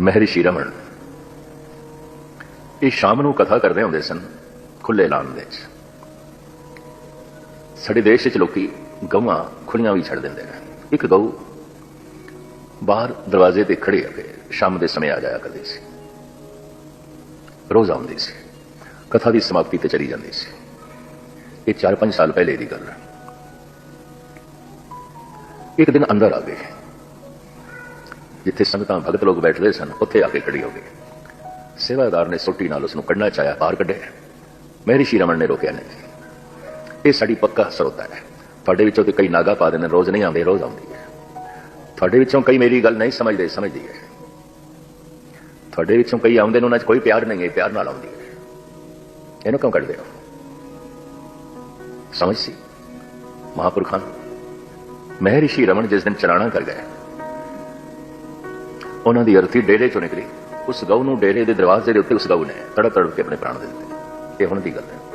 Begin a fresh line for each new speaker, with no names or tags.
ਮਹਿਰਿਸ਼ੀ ਰਮਨ ਇਹ ਸ਼ਾਮ ਨੂੰ ਕਥਾ ਕਰਦੇ ਹੁੰਦੇ ਸਨ, ਖੁੱਲੇ ਐਲਾਨ ਦੇ ਵਿੱਚ। ਸਾਡੇ ਦੇਸ਼ ਵਿੱਚ ਲੋਕੀ ਗਊਆਂ ਖੁੱਲੀਆਂ ਵੀ ਛੱਡ ਦਿੰਦੇ ਨੇ। ਇੱਕ ਗਊ ਬਾਹਰ ਦਰਵਾਜ਼ੇ ਤੇ ਖੜੀ ਆ ਕੇ ਸ਼ਾਮ ਦੇ ਸਮੇਂ ਆ ਜਾਇਆ ਕਰਦੀ ਸੀ। ਰੋਜ਼ ਆਉਂਦੀ ਸੀ। ਕਥਾ ਦੀ ਸਮਾਪਤੀ ਤੇ ਚਲੀ ਜਾਂਦੀ ਸੀ। ਇਹ 4-5 ਸਾਲ ਪਹਿਲੇ ਦੀ ਗੱਲ ਹੈ। ਇੱਕ ਦਿਨ ਅੰਦਰ ਆ ਗਏ। ਜਿੱਥੇ ਸੰਗਤਾਂ ਭਗਤ ਲੋਕ ਬੈਠਦੇ ਸਨ, ਉੱਥੇ ਆ ਕੇ ਖੜੀ ਹੋ ਗਈ। ਸੇਵਾਦਾਰ ਨੇ ਸੋਟੀ ਨਾਲ ਉਸ ਨੂੰ ਕੱਢਣਾ ਚਾਹਿਆ ਬਾਹਰ ਕੱਢਿਆ। ਮਹਿਰਿਸ਼ੀ ਸ਼੍ਰੀ ਰਮਨ ਨੇ ਰੋਕਿਆ ਨਹੀਂ। ਇਹ ਸਾਡੀ ਪੱਕਾ ਸਰੋਤਾ ਹੈ। ਤੁਹਾਡੇ ਵਿੱਚੋਂ ਤੇ ਕਈ ਨਾਗਾ ਪਾ ਦਿੰਦੇ, ਰੋਜ਼ ਨਹੀਂ ਆਉਂਦੇ, ਰੋਜ਼ ਆਉਂਦੀ ਹੈ। ਤੁਹਾਡੇ ਵਿੱਚੋਂ ਕਈ ਮੇਰੀ ਗੱਲ ਨਹੀਂ ਸਮਝਦੇ, ਸਮਝਦੀ ਹੈ। ਤੁਹਾਡੇ ਵਿੱਚੋਂ ਕਈ ਆਉਂਦੇ ਨੇ, ਉਹਨਾਂ 'ਚ ਕੋਈ ਪਿਆਰ ਨਹੀਂ ਹੈ, ਪਿਆਰ ਨਾਲ ਆਉਂਦੀ ਹੈ। ਇਹਨੂੰ ਕਿਉਂ ਕੱਢਦੇ ਹੋ? ਸਮਝ ਸੀ। ਮਹਾਪੁਰਖਾਂ ਨੂੰ। ਮਹਿਰਿਸ਼ੀ ਰਮਨ ਜਿਸ ਦਿਨ ਚਲਾਣਾ ਕਰ ਗਏ ਉਹਨਾਂ ਦੀ ਅਰਥੀ ਡੇਰੇ ਚੋਂ ਨਿਕਲੀ। ਉਸ ਗਊ ਨੂੰ ਡੇਰੇ ਦੇ ਦਰਵਾਜ਼ੇ ਦੇ ਉੱਤੇ ਉਸ ਗਊ ਨੇ ਤੜਪ ਤੜਪ ਕੇ ਆਪਣੇ ਪ੍ਰਾਣ ਦੇ ਦਿੱਤੇ। ਇਹ ਹੁਣ ਦੀ ਗੱਲ ਹੈ।